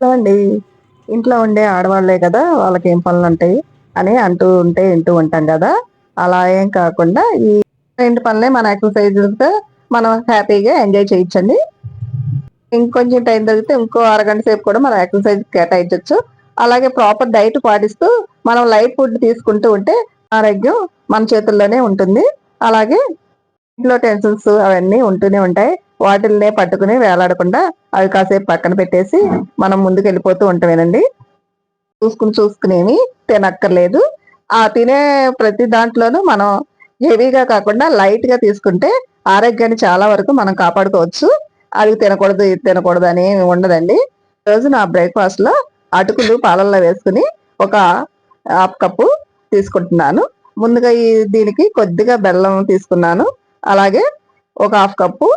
ఇంట్లో అండి ఇంట్లో ఉండే ఆడవాళ్ళే కదా వాళ్ళకి ఏం పనులు ఉంటాయి అని అంటూ ఉంటే వింటూ ఉంటాం కదా. అలా ఏం కాకుండా ఈ ఇంటి పనులే మన ఎక్సర్సైజ్తో మనం హ్యాపీగా ఎంజాయ్ చేయొచ్చండి. ఇంకొంచెం టైం దొరికితే ఇంకో అరగంట సేపు కూడా మనం ఎక్సర్సైజ్ కేటాయించవచ్చు అలాగే ప్రాపర్ డైట్ పాటిస్తూ మనం లైట్ ఫుడ్ తీసుకుంటూ ఉంటే ఆరోగ్యం మన చేతుల్లోనే ఉంటుంది. అలాగే ఇంట్లో టెన్షన్స్ అవన్నీ ఉంటూనే ఉంటాయి. వాటిల్నే పట్టుకుని వేలాడకుండా అవి కాసేపు పక్కన పెట్టేసి మనం ముందుకు వెళ్ళిపోతూ ఉంటామేనండి. చూసుకుని చూసుకునేవి తినక్కర్లేదు. ఆ తినే ప్రతి దాంట్లోనూ మనం హెవీగా కాకుండా లైట్గా తీసుకుంటే ఆరోగ్యాన్ని చాలా వరకు మనం కాపాడుకోవచ్చు. అది తినకూడదు ఇది తినకూడదు అని ఉండదండి. రోజు నా బ్రేక్ఫాస్ట్లో అటుకులు పాలల్లో వేసుకుని ఒక హాఫ్ కప్పు తీసుకుంటున్నాను. ముందుగా ఈ దీనికి కొద్దిగా బెల్లం తీసుకున్నాను. అలాగే ఒక హాఫ్ కప్పు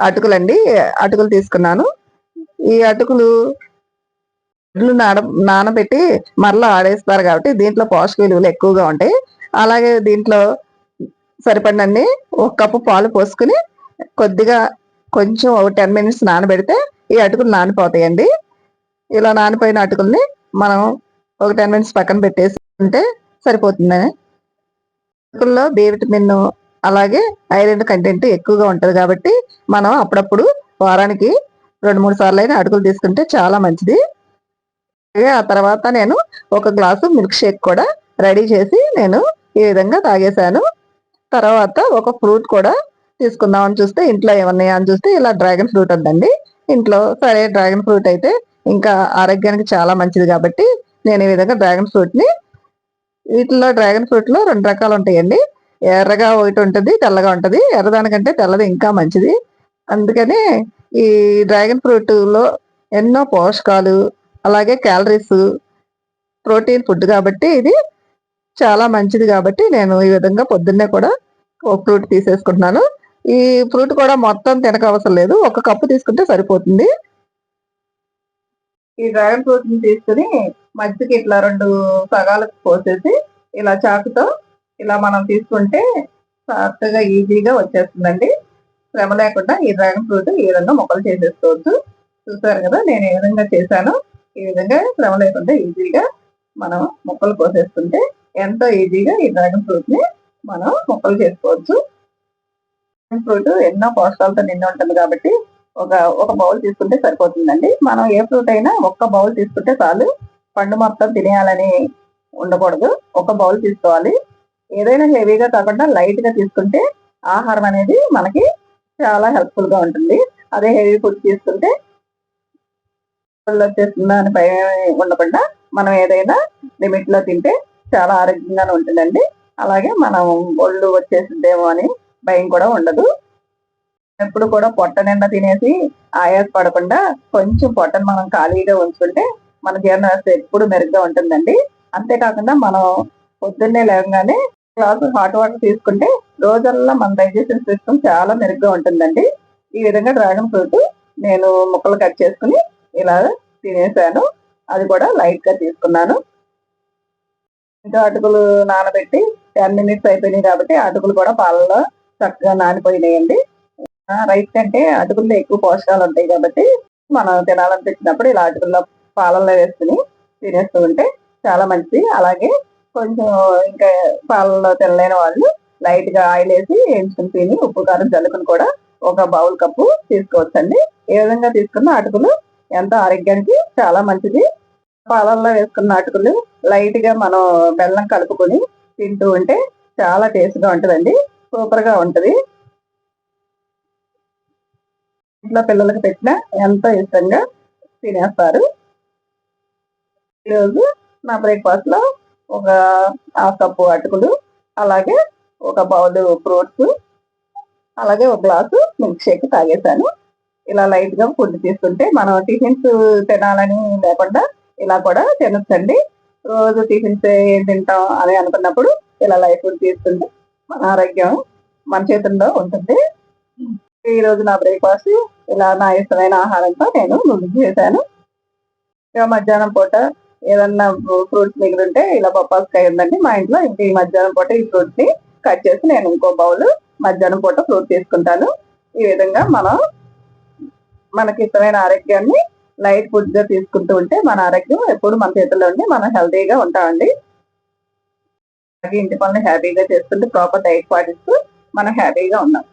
అటుకులండి అటుకులు తీసుకున్నాను. ఈ అటుకులు వడ్లు నాన నానబెట్టి మరలా ఆడేస్తారు కాబట్టి దీంట్లో పోషక విలువలు ఎక్కువగా ఉంటాయి. అలాగే దీంట్లో సరిపడినన్ని ఒక కప్పు పాలు పోసుకుని కొద్దిగా కొంచెం ఒక టెన్ మినిట్స్ నానబెడితే ఈ అటుకులు నానిపోతాయండి. ఇలా నానిపోయిన అటుకుల్ని మనం ఒక టెన్ మినిట్స్ పక్కన పెట్టేసి ఉంటే సరిపోతుంది అటుకుల్లో బి విటమిన్ అలాగే ఐరన్ కంటెంట్ ఎక్కువగా ఉంటుంది కాబట్టి మనం అప్పుడప్పుడు వారానికి రెండు మూడు సార్లు అయినా అడుగులు తీసుకుంటే చాలా మంచిది. ఆ తర్వాత నేను ఒక గ్లాసు మిల్క్ షేక్ కూడా రెడీ చేసి నేను ఈ విధంగా తాగేశాను. తర్వాత ఒక ఫ్రూట్ కూడా తీసుకుందామని చూస్తే ఇంట్లో ఏమన్నాయా అని చూస్తే ఇలా డ్రాగన్ ఫ్రూట్ ఉందండి ఇంట్లో సరే డ్రాగన్ ఫ్రూట్ అయితే ఇంకా ఆరోగ్యానికి చాలా మంచిది కాబట్టి నేను ఈ విధంగా డ్రాగన్ ఫ్రూట్ని వీటిలో డ్రాగన్ ఫ్రూట్లో రెండు రకాలు ఉంటాయండి. ఎర్రగా ఒకటి ఉంటుంది తెల్లగా ఉంటుంది. ఎర్రదానికంటే తెల్లది ఇంకా మంచిది. అందుకని ఈ డ్రాగన్ ఫ్రూట్లో ఎన్నో పోషకాలు అలాగే క్యాలరీస్ ప్రోటీన్ ఫుడ్ కాబట్టి ఇది చాలా మంచిది కాబట్టి నేను ఈ విధంగా పొద్దున్నే కూడా ఒక ఫ్రూట్ తీసేసుకుంటున్నాను. ఈ ఫ్రూట్ కూడా మొత్తం తినక అవసరం లేదు. ఒక కప్పు తీసుకుంటే సరిపోతుంది. ఈ డ్రాగన్ ఫ్రూట్ని తీసుకుని మధ్యకి ఇట్లా రెండు సగాలకు పోసేసి ఇలా చాకుతో ఇలా మనం తీసుకుంటే చక్కగా ఈజీగా వచ్చేస్తుందండి. శ్రమ లేకుండా ఈ డ్రాగన్ ఫ్రూట్ ఈ విధంగా మొక్కలు చేసేసుకోవచ్చు. చూసారు కదా నేను ఏ విధంగా చేశాను ఈ విధంగా శ్రమ లేకుండా ఈజీగా మనం మొక్కలు కోసేస్తుంటే ఎంతో ఈజీగా ఈ డ్రాగన్ ఫ్రూట్ని మనం మొక్కలు చేసుకోవచ్చు. డ్రాగన్ ఫ్రూట్ ఎన్నో పోషకాలతో నిండి ఉంటుంది కాబట్టి ఒక ఒక బౌల్ తీసుకుంటే సరిపోతుందండి. మనం ఏ ఫ్రూట్ అయినా ఒక్క బౌల్ తీసుకుంటే చాలు పండు మొత్తం తినేయాలని ఉండకూడదు. ఒక బౌల్ తీసుకోవాలి. ఏదైనా హెవీగా కాకుండా లైట్గా తీసుకుంటే ఆహారం అనేది మనకి చాలా హెల్ప్ఫుల్గా ఉంటుంది. అదే హెవీ ఫుడ్ తీసుకుంటే వచ్చేస్తుందా. అని భయం ఉండకుండా మనం ఏదైనా లిమిట్లో తింటే చాలా ఆరోగ్యంగానే ఉంటుందండి. అలాగే మనం ఒళ్ళు వచ్చేస్తుందేమో అని భయం కూడా ఉండదు. ఎప్పుడు కూడా పొట్ట నిండా తినేసి ఆయాస పడకుండా కొంచెం పొట్టను మనం ఖాళీగా ఉంచుకుంటే మన జీర్ణ వ్యవస్థ ఎప్పుడు మెరుగ్గా ఉంటుందండి. అంతేకాకుండా మనం పొద్దున్నే లేవగానే గ్లాసు హాట్ వాటర్ తీసుకుంటే రోజల్లా మన డైజెషన్ సిస్టమ్ చాలా మెరుగ్గా ఉంటుందండి. ఈ విధంగా డ్రాగన్ ఫ్రూట్ నేను ముక్కలు కట్ చేసుకుని ఇలా తినేసాను. అది కూడా లైట్గా తీసుకున్నాను. ఇంకా అటుకులు నానబెట్టి టెన్ మినిట్స్ అయిపోయినాయి కాబట్టి అటుకులు కూడా పాలలో చక్కగా నానిపోయినాయండి. రైస్ కంటే అటుకుల్లో ఎక్కువ పోషకాలు ఉంటాయి కాబట్టి మనం తినాలనిపించినప్పుడు ఇలా అటుకుల్లో పాలల్లో వేసుకుని తినేస్తూ ఉంటే చాలా మంచిది. అలాగే కొంచెం ఇంకా పాలల్లో తినలేని వాళ్ళు లైట్గా ఆయిల్ వేసి ఎంచుకుని తిని ఉప్పు కారం చల్లుకుని కూడా ఒక బౌల్ కప్పు తీసుకోవచ్చండి. ఏ విధంగా తీసుకున్న అటుకులు ఎంతో ఆరోగ్యానికి చాలా మంచిది. పాలల్లో వేసుకున్న అటుకులు లైట్గా మనం బెల్లం కలుపుకొని తింటూ ఉంటే చాలా టేస్ట్గా ఉంటుందండి. సూపర్గా ఉంటుంది. ఇంట్లో పిల్లలకు పెట్టినా ఎంతో ఇష్టంగా తినేస్తారు. ఈరోజు నా బ్రేక్ఫాస్ట్లో ఒక హాఫ్ కప్పు అటుకులు అలాగే ఒక బౌల్ ఫ్రూట్స్ అలాగే ఒక గ్లాసు మిల్క్ షేక్ తాగేశాను. ఇలా లైట్గా ఫుడ్ తీసుకుంటే మనం టిఫిన్స్ తినాలని లేకుండా ఇలా కూడా తినొచ్చండి. రోజు టిఫిన్స్ ఏం తింటాం అని అనుకున్నప్పుడు ఇలా లైట్ ఫుడ్ తీసుకుంటే మన ఆరోగ్యం మన చేతుల్లో ఉంటుంది. ఈరోజు నా బ్రేక్ఫాస్ట్ ఇలా నా ఇష్టమైన ఆహారంతో నేను ముందు చేశాను మధ్యాహ్నం పూట ఏదన్నా ఫ్రూట్స్ మిగిలి ఉంటే ఇలా బొప్పాస్కాయ ఉందండి మా ఇంట్లో ఈ మధ్యాహ్నం పూట ఈ ఫ్రూట్స్ని కట్ చేసి నేను ఇంకో బౌల్ మధ్యాహ్నం పూట ఫ్రూట్ తీసుకుంటాను. ఈ విధంగా మనం మనకి ఇష్టమైన ఆరోగ్యాన్ని లైట్ ఫుడ్గా తీసుకుంటూ ఉంటే మన ఆరోగ్యం ఎప్పుడు మన చేతుల్లో ఉండి మనం హెల్తీగా ఉంటామండి. అలాగే ఇంటి పనులు హ్యాపీగా చేసుకుంటూ ప్రాపర్ డైట్ పాటిస్తూ మనం హ్యాపీగా ఉన్నాం.